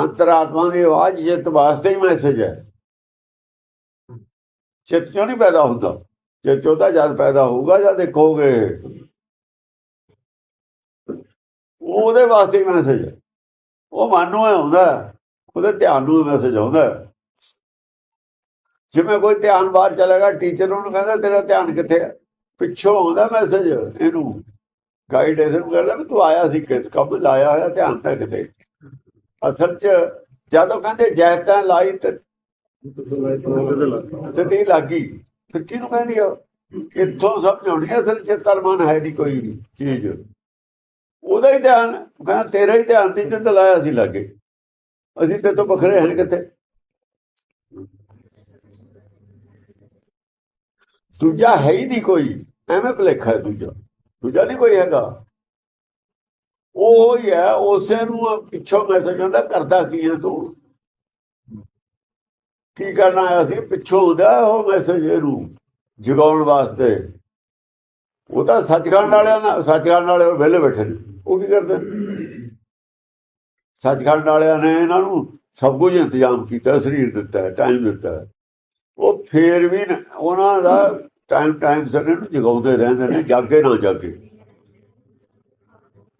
ਅੰਤਰਾਤਮਾ ਦੀ ਆਵਾਜ਼ ਚਿੱਤ ਵਾਸਤੇ ਹੀ ਮੈਸੇਜ ਹੈ। ਚਿੱਤ ਚੋਂ ਨਹੀਂ ਪੈਦਾ ਹੁੰਦਾ। ਚਿੱਤ ਚੋਂ ਜਦ ਪੈਦਾ ਹੋਊਗਾ ਜਦ ਦੇਖੋਗੇ। ਉਹਦੇ ਵਾਸਤੇ ਹੀ ਮੈਸੇਜ ਹੈ। ਉਹ ਮਨ ਨੂੰ ਆਉਂਦਾ ਉਹਦੇ ਧਿਆਨ ਨੂੰ ਮੈਸੇਜ ਆਉਂਦਾ ਜਿਵੇਂ ਕੋਈ ਧਿਆਨ ਬਾਹਰ ਚਲੇਗਾ ਟੀਚਰ ਉਹਨੂੰ ਕਹਿੰਦਾ, ਤੇਰਾ ਧਿਆਨ ਕਿੱਥੇ ਹੈ? ਪਿੱਛੋਂ ਆਉਂਦਾ ਮੈਸੇਜ ਇਹਨੂੰ। ਗਾਈਡ ਇਹਨੂੰ ਕਰਦਾ ਵੀ ਤੂੰ ਆਇਆ ਸੀ ਕਿਸ ਕੰਮ, ਲਾਇਆ ਹੋਇਆ ਧਿਆਨ ਤਾਂ ਕਿਤੇ। ਅਸਲ ਚ ਜਦੋਂ ਕਹਿੰਦੇ ਜੈਤਾਂ ਲਾਈ ਤੇ ਤੇ ਤੀ ਲੱਗੀ, ਫਿਰ ਕਿਹਨੂੰ ਕਹਿੰਦੀ ਆ? ਇੱਥੋਂ ਸਮਝਾਉਣੀ ਹੈ ਅਸਲ ਚ ਤਰਮਨ ਹੈ ਨਹੀਂ ਕੋਈ ਵੀ ਚੀਜ਼। ਉਹਦਾ ਹੀ ਧਿਆਨ ਕਹਿੰਦਾ ਤੇਰਾ ਹੀ ਧਿਆਨ ਤੇ ਤੇ ਲਾਇਆ ਸੀ ਲੱਗੇ। ਅਸੀਂ ਤੇ ਤੋਂ ਬਖਰੇ ਹਨ ਕਿੱਥੇ। ਦੂਜਾ ਹੈ ਹੀ ਨਹੀਂ ਕੋਈ, ਐਵੇਂ ਭਲੇਖਾ ਹੈ ਦੂਜਾ। ਦੂਜਾ ਨਹੀਂ ਕੋਈ ਹੈਗਾ। ਉਹ ਹੀ ਹੈ, ਉਸੇ ਨੂੰ ਪਿੱਛੋਂ ਮੈਸੇਜ ਆਉਂਦਾ, ਕਰਦਾ ਕੀ ਹੈ ਤੂੰ? ਕੀ ਕਰਨਾ ਆਇਆ ਸੀ? ਪਿੱਛੋਂ ਹੁੰਦਾ ਉਹ ਮੈਸੇਜ ਇਹਨੂੰ ਜਗਾਉਣ ਵਾਸਤੇ। ਉਹ ਤਾਂ ਸੱਚਖੰਡ ਵਾਲਿਆਂ ਨਾਲ, ਸੱਚਖੰਡ ਵਾਲੇ ਵਿਹਲੇ ਬੈਠੇ ਨੇ। ਉਹ ਕੀ ਕਰਦੇ? ਸੱਚਖੰਡ ਵਾਲਿਆਂ ਨੇ ਇਹਨਾਂ ਨੂੰ ਸਭ ਕੁਝ ਇੰਤਜ਼ਾਮ ਕੀਤਾ, ਸਰੀਰ ਦਿੱਤਾ ਟਾਈਮ ਦਿੱਤਾ। ਉਹ ਫੇਰ ਵੀ ਉਹਨਾਂ ਦਾ ਟਾਈਮ ਟਾਈਮ ਸਿਰ ਇਹਨੂੰ ਜਗਾਉਂਦੇ ਰਹਿੰਦੇ ਨੇ, ਜਾਗੇ ਨਾ ਜਾਗੇ।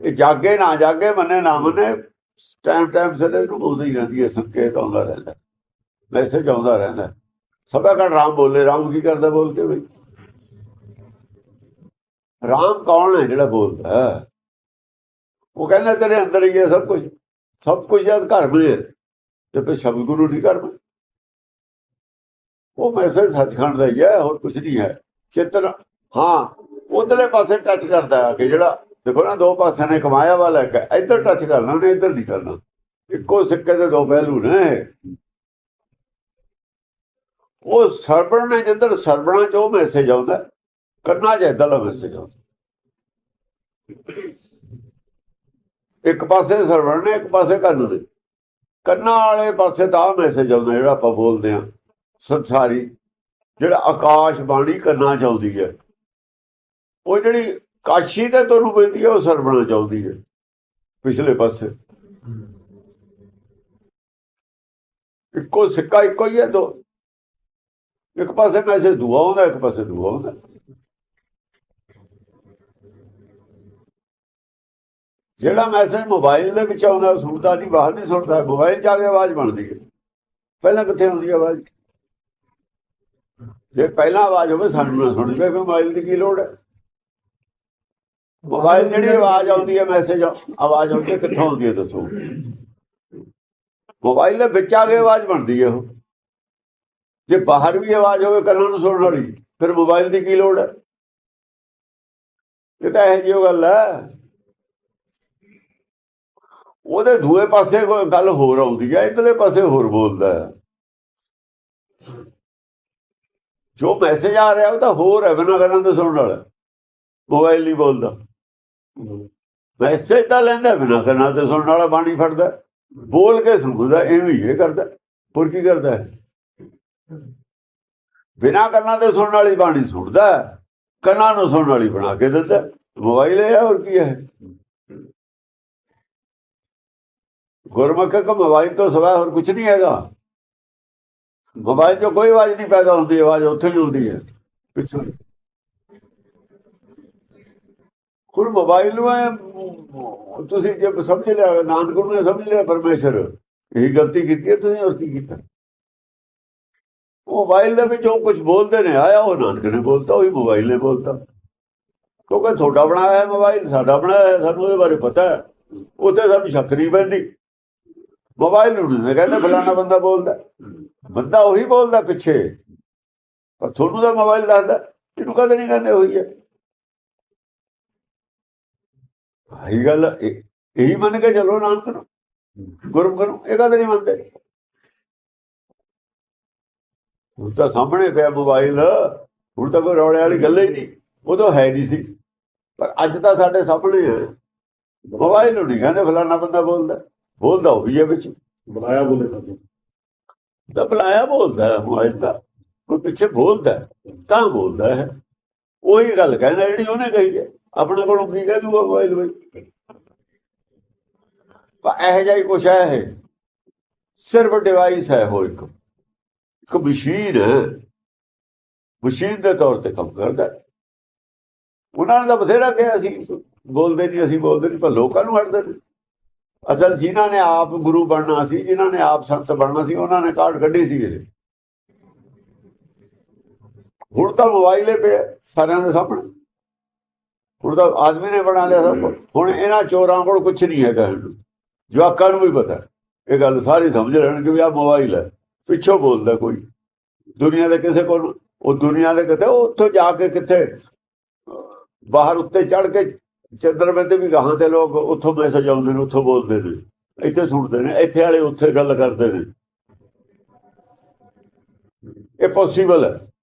ਇਹ ਜਾਗੇ ਨਾ ਜਾਗੇ ਮੰਨੇ ਨਾ ਮੰਨੇ ਟਾਈਮ ਟਾਈਮ ਸਿਰ ਇਹਨੂੰ ਆਉਂਦੀ ਹੀ ਰਹਿੰਦੀ ਹੈ, ਸੰਕੇਤ ਆਉਂਦਾ ਰਹਿੰਦਾ ਮੈਸੇਜ ਆਉਂਦਾ ਰਹਿੰਦਾ ਸਭਾ ਕਾ ਰਾਮ ਬੋਲੇ, ਰਾਮ ਕੀ ਕਰਦਾ ਬੋਲ ਕੇ ਬਈ? ਰਾਮ ਕੌਣ ਹੈ ਜਿਹੜਾ ਬੋਲਦਾ ਉਹ ਕਹਿੰਦਾ ਤੇਰੇ ਅੰਦਰ ਹੀ ਹੈ ਸਭ ਕੁਝ। ਸਭ ਕੁਝ ਜਦ ਘਰ ਵਿੱਚ ਤੇ ਫਿਰ ਸ਼ਬਦ ਗੁਰੂ ਨਹੀਂ ਘਰ ਵਿੱਚ। ਉਹ ਮੈਸੇਜ ਸੱਚਖੰਡ ਦਾ ਹੀ ਹੈ, ਹੋਰ ਕੁਝ ਨਹੀਂ ਹੈ। ਚਿੱਤਨ, ਹਾਂ, ਉਧਰਲੇ ਪਾਸੇ ਟੱਚ ਕਰਦਾ ਹੈ ਕਿ ਜਿਹੜਾ ਦੇਖੋ ਨਾ ਦੋ ਪਾਸੇ ਨੇ ਕਮਾਇਆ ਵਾਲਾ ਹੈ ਇੱਧਰ ਟੱਚ ਕਰਨਾ ਨੇ ਇੱਧਰ ਨਹੀਂ ਕਰਨਾ। ਇੱਕੋ ਸਿੱਕੇ ਦੇ ਦੋ ਪਹਿਲੂ ਨੇ। ਉਹ ਸਰਵਣ ਨੇ ਜਿੱਧਰ ਸਰਵਣਾ ਚ ਉਹ ਮੈਸੇਜ ਆਉਂਦਾ ਹੈ, ਕੰਨਾਂ 'ਚ ਏਦਾਂ ਦਾ ਮੈਸੇਜ ਆਉਂਦਾ। ਇੱਕ ਪਾਸੇ ਸਰਵਣ ਨੇ ਇੱਕ ਪਾਸੇ ਕੰਨ ਨੇ। ਕੰਨਾਂ ਵਾਲੇ ਪਾਸੇ ਤਾਂ ਮੈਸੇਜ ਆਉਂਦਾ ਜਿਹੜਾ ਆਪਾਂ ਬੋਲਦੇ ਆ ਸੰਸਾਰੀ। ਜਿਹੜਾ ਆਕਾਸ਼ ਬਾਣੀ ਕੰਨਾਂ ਚ ਆਉਂਦੀ ਹੈ। ਉਹ ਜਿਹੜੀ ਕਾਸ਼ੀ ਤੇ ਤੁਹਾਨੂੰ ਮਿਲਦੀ ਹੈ ਉਹ ਸਰਬਣਾ ਚਾਹੁੰਦੀ ਹੈ ਪਿਛਲੇ ਪਾਸੇ। ਇੱਕੋ ਸਿੱਕਾ ਇੱਕੋ ਹੀ ਹੈ ਦੋ। ਇੱਕ ਪਾਸੇ ਮੈਸੇਜ ਦੂਆ ਆਉਂਦਾ ਇੱਕ ਪਾਸੇ ਦੂਆ ਆਉਂਦਾ ਜਿਹੜਾ ਮੈਸੇਜ ਮੋਬਾਈਲ ਦੇ ਵਿੱਚ ਆਉਂਦਾ, ਉਹ ਸੁਣਦਾ ਨਹੀਂ, ਬਾਹਰ ਨਹੀਂ ਸੁਣਦਾ ਮੋਬਾਈਲ 'ਚ ਆ ਕੇ ਆਵਾਜ਼ ਬਣਦੀ ਹੈ ਪਹਿਲਾਂ ਕਿੱਥੇ ਹੁੰਦੀ ਆਵਾਜ਼? ਜੇ ਪਹਿਲਾਂ ਆਵਾਜ਼ ਹੋਵੇ, ਸਾਨੂੰ ਨਾ ਸੁਣ ਜਾਵੇ ਮੋਬਾਈਲ ਦੀ ਕੀ ਲੋੜ ਹੈ ਮੋਬਾਈਲ ਜਿਹੜੀ ਆਵਾਜ਼ ਆਉਂਦੀ ਹੈ ਮੈਸੇਜ ਆਵਾਜ਼ ਆਉਂਦੀ ਹੈ, ਕਿੱਥੋਂ ਆਉਂਦੀ ਹੈ ਦੱਸੋ? ਮੋਬਾਈਲ ਦੇ ਵਿੱਚ ਆ ਕੇ ਆਵਾਜ਼ ਬਣਦੀ ਹੈ ਉਹ। ਜੇ ਬਾਹਰ ਵੀ ਆਵਾਜ਼ ਹੋਵੇ ਕੰਨਾਂ ਨੂੰ ਸੁਣਨ ਵਾਲੀ, ਫਿਰ ਮੋਬਾਈਲ ਦੀ ਕੀ ਲੋੜ ਹੈ? ਇਹ ਤਾਂ ਇਹ ਜਿਹੀ ਗੱਲ ਹੈ। ਉਹਦੇ ਦੂਏ ਪਾਸੇ ਕੋਈ ਗੱਲ ਹੋਰ ਆਉਂਦੀ ਹੈ, ਇਧਰਲੇ ਪਾਸੇ ਹੋਰ ਬੋਲਦਾ ਹੈ। ਜੋ ਮੈਸੇਜ ਆ ਰਿਹਾ, ਉਹ ਤਾਂ ਹੋਰ ਹੈ, ਬਿਨਾਂ ਗੱਲਾਂ ਦੇ ਸੁਣਨ ਵਾਲਾ। ਮੋਬਾਈਲ ਨਹੀਂ ਬੋਲਦਾ। ਮੈਸੇਜ ਤਾਂ ਲੈਂਦਾ, ਬਿਨਾਂ ਗੱਲਾਂ ਤੋਂ ਸੁਣਨ ਵਾਲਾ ਬਾਣੀ ਫੜਦਾ, ਬੋਲ ਕੇ ਸੁਣਦਾ, ਐਵੇਂ ਹੀ ਕਰਦਾ, ਹੋਰ ਕੀ ਕਰਦਾ ਹੈ ਬਿਨਾਂ ਕੰਨਾਂ ਦੇ ਸੁਣਨ ਵਾਲੀ ਬਾਣੀ ਸੁਣਦਾ, ਕੰਨਾਂ ਨੂੰ ਸੁਣਨ ਵਾਲੀ ਬਣਾ ਕੇ ਦਿੰਦਾ, ਮੋਬਾਈਲ ਹੈ ਹੋਰ ਕੀ ਹੈ? ਗੁਰਮੁਖ ਕਾ ਮੋਬਾਈਲ ਤੋਂ ਸਿਵਾ ਹੋਰ ਕੁਝ ਨਹੀਂ ਹੈਗਾ। ਮੋਬਾਈਲ 'ਚੋਂ ਕੋਈ ਆਵਾਜ਼ ਨਹੀਂ ਪੈਦਾ ਹੁੰਦੀ, ਆਵਾਜ਼ ਉੱਥੇ ਹੀ ਹੁੰਦੀ ਹੈ, ਪਿੱਛੋਂ। ਹੁਣ ਮੋਬਾਈਲ ਨੂੰ ਐਂ ਤੁਸੀਂ ਜੇ ਸਮਝ ਲਿਆ ਨਾਨਕ ਗੁਰੂ ਨੇ ਸਮਝ ਲਿਆ, ਪਰਮੇਸ਼ਰ। ਇਹ ਗਲਤੀ ਕੀਤੀ ਹੈ, ਤੁਸੀਂ ਹੋਰ ਕੀ ਕੀਤਾ? ਮੋਬਾਈਲ ਦੇ ਵਿੱਚ ਉਹ ਕੁਝ ਬੋਲਦੇ ਨੇ, ਆਇਆ ਉਹ ਨਾਨਕ ਨੇ ਬੋਲਤਾ, ਉਹੀ ਮੋਬਾਈਲ ਨੇ ਬੋਲਤਾ। ਕਿਉਂਕਿ ਤੁਹਾਡਾ ਬਣਾਇਆ ਹੈ ਮੋਬਾਈਲ ਸਾਡਾ ਬਣਾਇਆ ਹੈ, ਸਾਨੂੰ ਉਹਦੇ ਬਾਰੇ ਪਤਾ ਹੈ। ਉੱਥੇ ਸਾਨੂੰ ਸ਼ੱਕ ਨਹੀਂ ਪੈਂਦੀ। ਮੋਬਾਈਲ ਨੂੰ ਨਹੀਂ ਕਹਿੰਦੇ, ਫਲਾਣਾ ਬੰਦਾ ਬੋਲਦਾ। ਬੰਦਾ ਉਹੀ ਬੋਲਦਾ ਪਿੱਛੇ। ਪਰ ਤੁਹਾਨੂੰ ਤਾਂ ਮੋਬਾਈਲ ਦੱਸਦਾ, ਇਹਨੂੰ ਕਦੇ ਨਹੀਂ ਕਹਿੰਦੇ ਹੋਈ ਹੈ। ਆਹੀ ਗੱਲ ਇਹ- ਇਹੀ ਮੰਨ ਕੇ ਚੱਲੋ ਨਾਨਕ ਨੂੰ ਗੁਰਮ ਕਰੋ ਇਹ ਕਦੇ ਨਹੀਂ ਮੰਨਦੇ? ਹੁਣ ਤਾਂ ਸਾਹਮਣੇ ਪਿਆ ਮੋਬਾਈਲ ਹੁਣ ਤਾਂ ਕੋਈ ਰੌਲੇ ਵਾਲੀ ਗੱਲ ਹੀ ਨਹੀਂ ਉਦੋਂ ਹੈ ਨਹੀਂ ਸੀ। ਪਰ ਅੱਜ ਤਾਂ ਸਾਡੇ ਸਾਹਮਣੇ ਹੈ ਮੋਬਾਈਲ ਨੂੰ ਨਹੀਂ ਕਹਿੰਦੇ ਫਲਾਣਾ ਬੰਦਾ ਬੋਲਦਾ ਬੋਲਦਾ ਵੀ ਹੈ ਵਿੱਚ। ਬੁਲਾਇਆ ਬੋਲੇ ਤਾਂ ਬੁਲਾਇਆ ਬੋਲਦਾ ਮੋਬਾਈਲ ਦਾ ਕੋਈ ਪਿੱਛੇ ਬੋਲਦਾ ਤਾਂ ਬੋਲਦਾ ਹੈ। ਉਹੀ ਗੱਲ ਕਹਿੰਦਾ ਜਿਹੜੀ ਉਹਨੇ ਕਹੀ ਹੈ। ਆਪਣੇ ਕੋਲੋਂ ਕੀ ਕਹਿ ਦੂਗਾ ਮੋਬਾਈਲ ਵਿੱਚ ਪਰ ਇਹ ਜਿਹਾ ਹੀ ਕੁਛ ਹੈ ਇਹ। ਸਿਰਫ ਡਿਵਾਈਸ ਹੈ ਉਹ ਇੱਕ। ਇੱਕ ਮਸ਼ੀਨ ਹੈ। ਮਸ਼ੀਨ ਦੇ ਤੌਰ ਤੇ ਕੰਮ ਕਰਦਾ ਉਹਨਾਂ ਨੇ ਤਾਂ ਬਥੇਰਾ ਕਿਹਾ ਅਸੀਂ ਬੋਲਦੇ ਨਹੀਂ, ਅਸੀਂ ਬੋਲਦੇ ਨਹੀਂ, ਪਰ ਲੋਕਾਂ ਨੂੰ ਹਟਦੇ ਨੇ। ਅਸਲ ਜਿਨ੍ਹਾਂ ਨੇ ਆਪ ਗੁਰੂ ਬਣਨਾ ਸੀ, ਜਿਨ੍ਹਾਂ ਨੇ ਆਪ ਸੰਤ ਬਣਨਾ ਸੀ, ਉਹਨਾਂ ਨੇ ਕਾਰਡ ਕੱਢੀ ਸੀ ਇਹ ਹੁਣ ਤਾਂ ਮੋਬਾਈਲੇ ਪਿਆ, ਸਾਰਿਆਂ ਦੇ ਸਾਹਮਣੇ। ਹੁਣ ਤਾਂ ਆਦਮੀ ਨੇ ਬਣਾ ਲਿਆ ਸਭ ਹੁਣ ਇਹਨਾਂ ਚੋਰਾਂ ਕੋਲ ਕੁਝ ਨਹੀਂ ਹੈਗਾ ਜਵਾਕਾਂ ਨੂੰ ਵੀ ਪਤਾ। ਇਹ ਗੱਲ ਸਾਰੀ ਸਮਝ ਲੈਣ ਕਿ ਵੀ ਆ ਮੋਬਾਈਲ ਹੈ। ਪਿੱਛੋਂ ਬੋਲਦਾ ਕੋਈ। ਦੁਨੀਆ ਦੇ ਕਿਸੇ ਕੋਲ, ਉਹ ਦੁਨੀਆ ਦੇ ਕਿਤੇ, ਉਹ ਉੱਥੋਂ ਜਾ ਕੇ ਕਿੱਥੇ, ਬਾਹਰ ਉੱਤੇ ਚੜ ਕੇ ਚੰਦਰਮੇ ਤੇ ਵੀ ਗਾਹਾਂ ਤੇ ਲੋਕ ਉੱਥੋਂ ਮੈਸੇਜ ਆਉਂਦੇ ਨੇ, ਉੱਥੋਂ ਬੋਲਦੇ ਨੇ। ਇੱਥੇ ਸੁਣਦੇ ਨੇ, ਇੱਥੇ ਵਾਲੇ ਉੱਥੇ ਗੱਲ ਕਰਦੇ ਨੇ। ਇਹ ਪੋਸੀਬਲ ਹੈ।